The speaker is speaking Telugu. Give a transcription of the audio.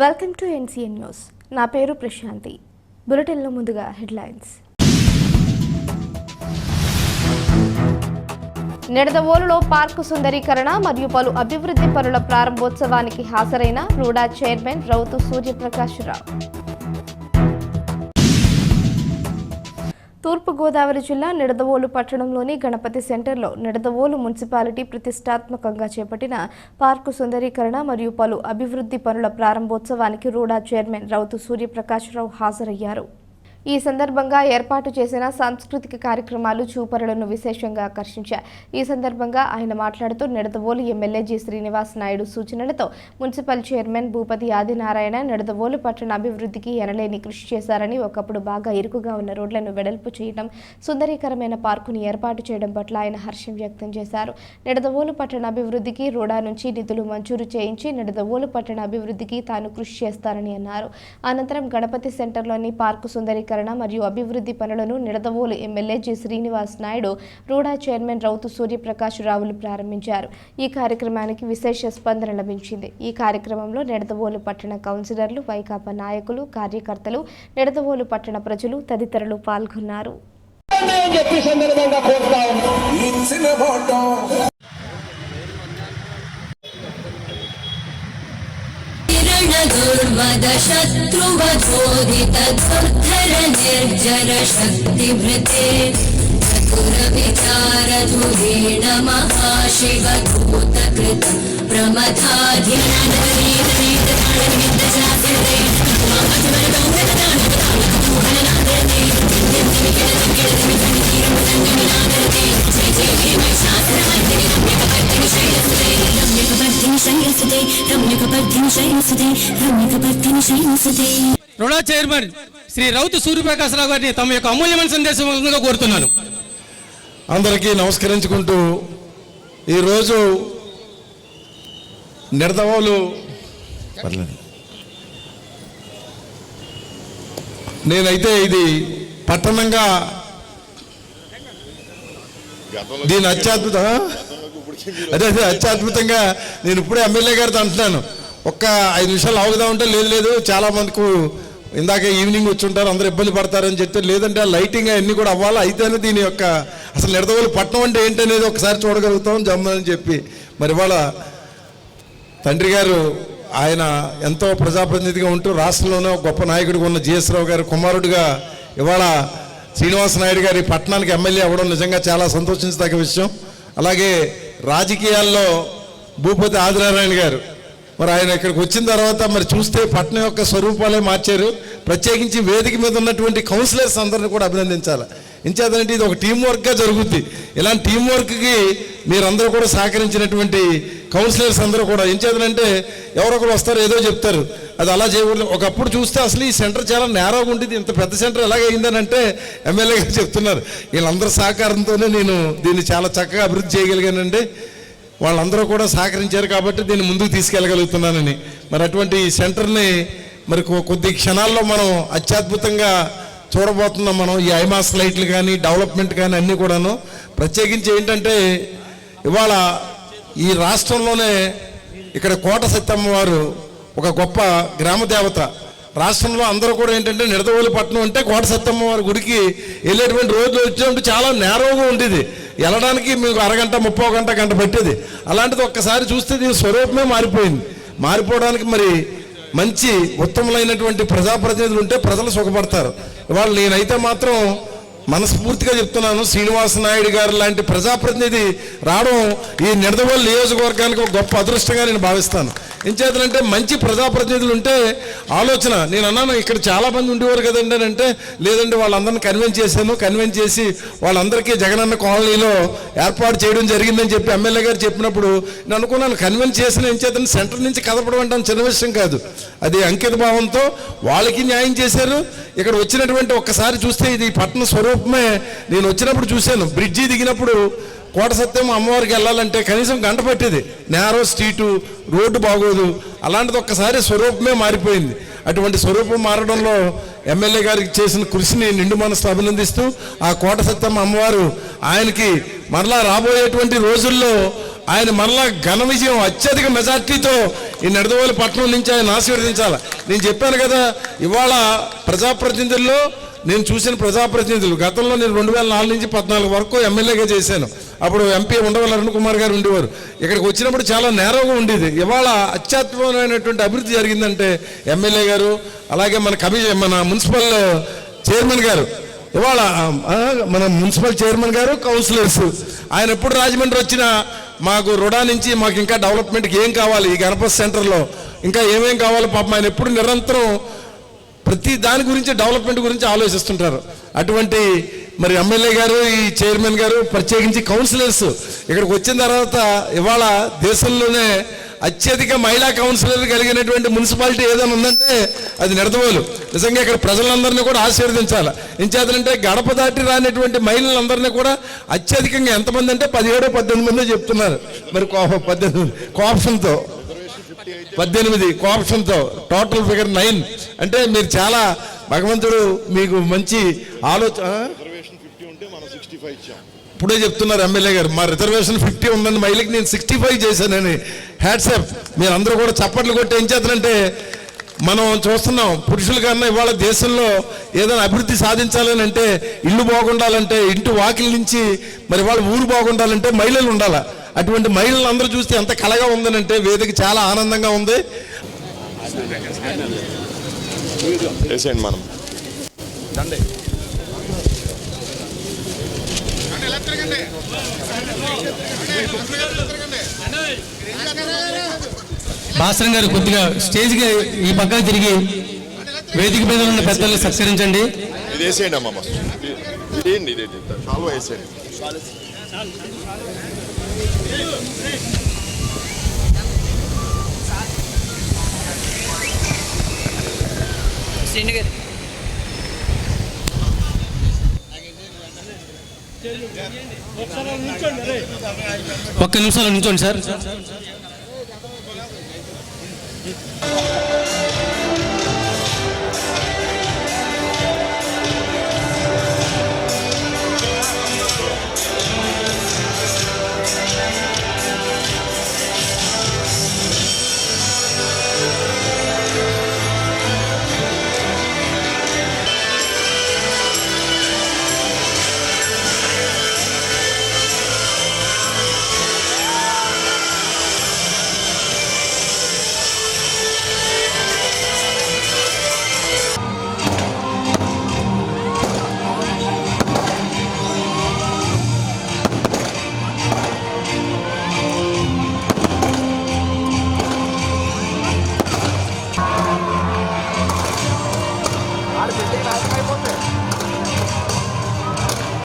Welcome to NCN news. నా పేరు ప్రశాంతి. బులెటిన్లో ముందుగా హెడ్లైన్స్. నిడదవోలులో పార్కు సుందరీకరణ మరియు పలు అభివృద్ధి పనుల ప్రారంభోత్సవానికి హాజరైన రూడా చైర్మన్ రౌతు సూర్యప్రకాశ్రావు తూర్పుగోదావరి జిల్లా నిడదవోలు పట్టణంలోని గణపతి సెంటర్లో నిడదవోలు మున్సిపాలిటీ ప్రతిష్టాత్మకంగా చేపట్టిన పార్కు సుందరీకరణ మరియు పలు అభివృద్ధి పనుల ప్రారంభోత్సవానికి రూడా చైర్మన్ రౌతు సూర్యప్రకాశ్రావు హాజరయ్యారు. ఈ సందర్భంగా ఏర్పాటు చేసిన సాంస్కృతిక కార్యక్రమాలు చూపరులను విశేషంగా ఆకర్షించాయి. ఈ సందర్భంగా ఆయన మాట్లాడుతూ నిడదవోలు ఎమ్మెల్యే జి. శ్రీనివాస్ నాయుడు సూచనలతో మున్సిపల్ చైర్మన్ భూపతి ఆదినారాయణ నిడదవోలు పట్టణ అభివృద్ధికి ఎనలేని కృషి చేశారని ఒకప్పుడు బాగా ఇరుకుగా ఉన్న రోడ్లను వెడల్పు చేయడం సుందరీకరమైన పార్కును ఏర్పాటు చేయడం పట్ల ఆయన హర్షం వ్యక్తం చేశారు. నిడదవోలు పట్టణ అభివృద్ధికి రోడా నుంచి నిధులు మంజూరు చేయించి నిడదవోలు పట్టణ అభివృద్ధికి తాను కృషి చేస్తారని అన్నారు. అనంతరం గణపతి సెంటర్లోని పార్కు సుందరీకరణ మరియు అభివృద్ధి పనులను Nidadavolu MLA G. Srinivas Naidu RUDA chairman Rautu Suryaprakash రావులు ప్రారంభించారు. ఈ కార్యక్రమానికి విశేష స్పందన లభించింది. ఈ కార్యక్రమంలో నిడదవోలు పట్టణ కౌన్సిలర్లు వైకాపా నాయకులు కార్యకర్తలు నిడదవోలు పట్టణ ప్రజలు తదితరులు పాల్గొన్నారు. त्रुवचोदितद्बुद्धर निर्जर शक्तिभृते चतुरविचारधुरेण महाशिवभूतकृत प्रमथाधिन రుణా చైర్మన్ శ్రీ రౌతు సూర్యప్రకాశరావు గారిని తమ యొక్క అమూల్యమైన సందేశం కోరుతున్నాను. అందరికీ నమస్కరించుకుంటూ ఈరోజు నిడదవోలు నేనైతే ఇది పట్టణంగా దీని అత్యద్భుత అదే అదే అత్యద్భుతంగా నేను ఇప్పుడే ఎమ్మెల్యే గారితో అంటున్నాను. ఒక్క ఐదు నిమిషాలు ఆగుదా ఉంటే లేదు లేదు. చాలా మందికి ఇందాక ఈవినింగ్ వచ్చి ఉంటారు అందరు ఇబ్బంది పడతారని చెప్తే లేదంటే ఆ లైటింగ్ అన్నీ కూడా అవ్వాలి? అయితేనే దీని యొక్క అసలు నిడదవోలు పట్టణం అంటే ఏంటనేది ఒకసారి చూడగలుగుతాం జమ్మని చెప్పి. మరి వాళ్ళ తండ్రి గారు ఆయన ఎంతో ప్రజాప్రతినిధిగా ఉంటూ రాష్ట్రంలోనే గొప్ప నాయకుడిగా ఉన్న జిఎస్ రావు గారు కుమారుడిగా ఇవాళ శ్రీనివాస నాయుడు గారి పట్టణానికి ఎమ్మెల్యే అవ్వడం నిజంగా చాలా సంతోషించదగ్గ విషయం. అలాగే రాజకీయాల్లో భూపతి ఆదినారాయణ గారు మరి ఆయన ఇక్కడికి వచ్చిన తర్వాత మరి చూస్తే పట్టణం యొక్క స్వరూపాలే మార్చారు. ప్రత్యేకించి వేదిక మీద ఉన్నటువంటి కౌన్సిలర్స్ అందరిని కూడా అభినందించాలి. ఇంచేతంటే ఇది ఒక టీం వర్క్గా జరుగుద్ది. ఇలాంటి టీం వర్క్కి మీరందరూ కూడా సహకరించినటువంటి కౌన్సిలర్స్ అందరూ కూడా ఎంచేతనంటే ఎవరొకరు వస్తారు ఏదో చెప్తారు. అది అలా చేయకూడదు. ఒకప్పుడు చూస్తే అసలు ఈ సెంటర్ చాలా నేరోగా ఉండేది. ఇంత పెద్ద సెంటర్ ఎలాగ అయిందనంటే ఎమ్మెల్యే గారు చెప్తున్నారు. వీళ్ళందరి సహకారంతోనే నేను దీన్ని చాలా చక్కగా అభివృద్ధి చేయగలిగానండి. వాళ్ళందరూ కూడా సహకరించారు కాబట్టి దీన్ని ముందుకు తీసుకెళ్ళగలుగుతున్నానని. మరి అటువంటి ఈ సెంటర్ని మరి కొ- కొద్ది క్షణాల్లో మనం అత్యద్భుతంగా చూడబోతున్నాం మనం. ఈ ఐమాస్ లైట్లు కానీ డెవలప్మెంట్ కానీ అన్నీ కూడాను. ప్రత్యేకించి ఏంటంటే ఇవాళ ఈ రాష్ట్రంలోనే ఇక్కడ కోట సత్యమ్మ వారు ఒక గొప్ప గ్రామ దేవత. రాష్ట్రంలో అందరూ కూడా ఏంటంటే నిడదవోలు పట్టణం అంటే కోట సత్యమ్మ వారి గుడికి వెళ్ళేటువంటి రోజు వచ్చినప్పుడు చాలా నేరోగా ఉండేది. వెళ్ళడానికి మీకు అరగంట ముప్పో గంట గంట పట్టేది. అలాంటిది ఒక్కసారి చూస్తే దీని స్వరూపమే మారిపోయింది. మారిపోవడానికి మరి మంచి ఉత్తమమైనటువంటి ప్రజాప్రతినిధులు ఉంటే ప్రజలు సుఖపడతారు. ఇవాళ నేనైతే మాత్రం మనస్ఫూర్తిగా చెప్తున్నాను శ్రీనివాస నాయుడు గారు లాంటి ప్రజాప్రతినిధి రావడం ఈ నిడదవోలు నియోజకవర్గానికి ఒక గొప్ప అదృష్టంగా నేను భావిస్తాను. ఎంచేతనంటే మంచి ప్రజాప్రతినిధులు ఉంటే ఆలోచన నేను అన్నాను ఇక్కడ చాలామంది ఉండేవారు కదండి అని అంటే లేదండి వాళ్ళందరిని కన్విన్స్ చేశాను కన్విన్స్ చేసి వాళ్ళందరికీ జగనన్న కాలనీలో ఏర్పాటు చేయడం జరిగిందని చెప్పి ఎమ్మెల్యే గారు చెప్పినప్పుడు నేను అనుకున్నాను కన్విన్స్ చేసిన ఏం సెంటర్ నుంచి కదపడం అంటే చిన్న విషయం కాదు. అది అంకిత భావంతో వాళ్ళకి న్యాయం చేశారు. ఇక్కడ వచ్చినటువంటి ఒక్కసారి చూస్తే ఇది పట్టణ స్వరూపమే నేను వచ్చినప్పుడు చూశాను. బ్రిడ్జి దిగినప్పుడు కోట సత్యం అమ్మవారికి వెళ్ళాలంటే కనీసం గంట పట్టేది. నేరో స్ట్రీటు రోడ్డు బాగోదు. అలాంటిది ఒక్కసారి స్వరూపమే మారిపోయింది. అటువంటి స్వరూపం మారడంలో ఎమ్మెల్యే గారికి చేసిన కృషిని నిండు మనసు అభినందిస్తూ ఆ కోట సత్యం అమ్మవారు ఆయనకి మరలా రాబోయేటువంటి రోజుల్లో ఆయన మరలా ఘన విజయం అత్యధిక మెజార్టీతో ఈ నడదవోలు పట్టణం నుంచి ఆయన ఆశీర్వదించాలి. నేను చెప్పాను కదా ఇవాళ ప్రజాప్రతినిధుల్లో నేను చూసిన ప్రజాప్రతినిధులు గతంలో నేను రెండు వేల నాలుగు నుంచి పద్నాలుగు వరకు ఎమ్మెల్యేగా చేశాను. అప్పుడు ఎంపీ ఉండవల్లి అరుణ్ కుమార్ గారు ఉండేవారు. ఇక్కడికి వచ్చినప్పుడు చాలా నేరవగా ఉండేది. ఇవాళ అత్యాత్మకమైనటువంటి అభివృద్ధి జరిగిందంటే ఎమ్మెల్యే గారు అలాగే మన కమిషన్ మన మున్సిపల్ చైర్మన్ గారు. ఇవాళ మన మున్సిపల్ చైర్మన్ గారు కౌన్సిలర్స్. ఆయన ఎప్పుడు రాజమండ్రి వచ్చినా మాకు రుడా నుంచి మాకు ఇంకా డెవలప్మెంట్కి ఏం కావాలి ఈ గణపతి సెంటర్లో? ఇంకా ఏమేం కావాలి? పాపం ఆయన ఎప్పుడు నిరంతరం ప్రతి దాని గురించి డెవలప్మెంట్ గురించి ఆలోచిస్తుంటారు. అటువంటి మరి ఎమ్మెల్యే గారు ఈ చైర్మన్ గారు ప్రత్యేకించి కౌన్సిలర్స్ ఇక్కడికి వచ్చిన తర్వాత ఇవాళ దేశంలోనే అత్యధిక మహిళా కౌన్సిలర్ కలిగినటువంటి మున్సిపాలిటీ ఏదైనా ఉందంటే అది నిడదవోలు. నిజంగా ఇక్కడ ప్రజలందరినీ కూడా ఆశీర్వదించాలి. ఎంచేతనంటే గడప దాటి రానటువంటి మహిళలందరినీ కూడా అత్యధికంగా ఎంతమంది అంటే పదిహేడు పద్దెనిమిది మంది చెప్తున్నారు. మరి కో- పద్దెనిమిది కోపంతో. పద్దెనిమిది కోఆప్షన్తో టోటల్ ఫిగర్ నైన్ అంటే మీరు చాలా భగవంతుడు మీకు మంచి ఆలోచన ఇప్పుడే చెప్తున్నారు ఎమ్మెల్యే గారు మా రిజర్వేషన్ ఫిఫ్టీ ఉందని మహిళకి నేను సిక్స్టీ ఫైవ్ చేశానని. హ్యాట్సాప్ మీరు అందరూ కూడా చప్పట్లు కొట్టి ఏం చేస్తారంటే మనం చూస్తున్నాం పురుషుల కన్నా ఇవాళ దేశంలో ఏదైనా అభివృద్ధి సాధించాలని అంటే ఇల్లు బాగుండాలంటే ఇంటి వాకిల నుంచి మరి వాళ్ళ ఊరు బాగుండాలంటే మహిళలు ఉండాలా? అటువంటి మహిళలు అందరూ చూస్తే ఎంత కలగా ఉందనంటే వేదిక చాలా ఆనందంగా ఉంది. వేసేయండి మనం. భాస్కర్ గారు కొద్దిగా స్టేజ్కి ఈ పక్కన తిరిగి వేదిక మీద ఉన్న పెద్దలు సత్కరించండి. ఇది వేసేయండి అమ్మ ఫస్ట్ ఇదేంటి ఇది చాలా వేసేయండి. ఒక్క నిమిషాలు నుంచోండి సార్.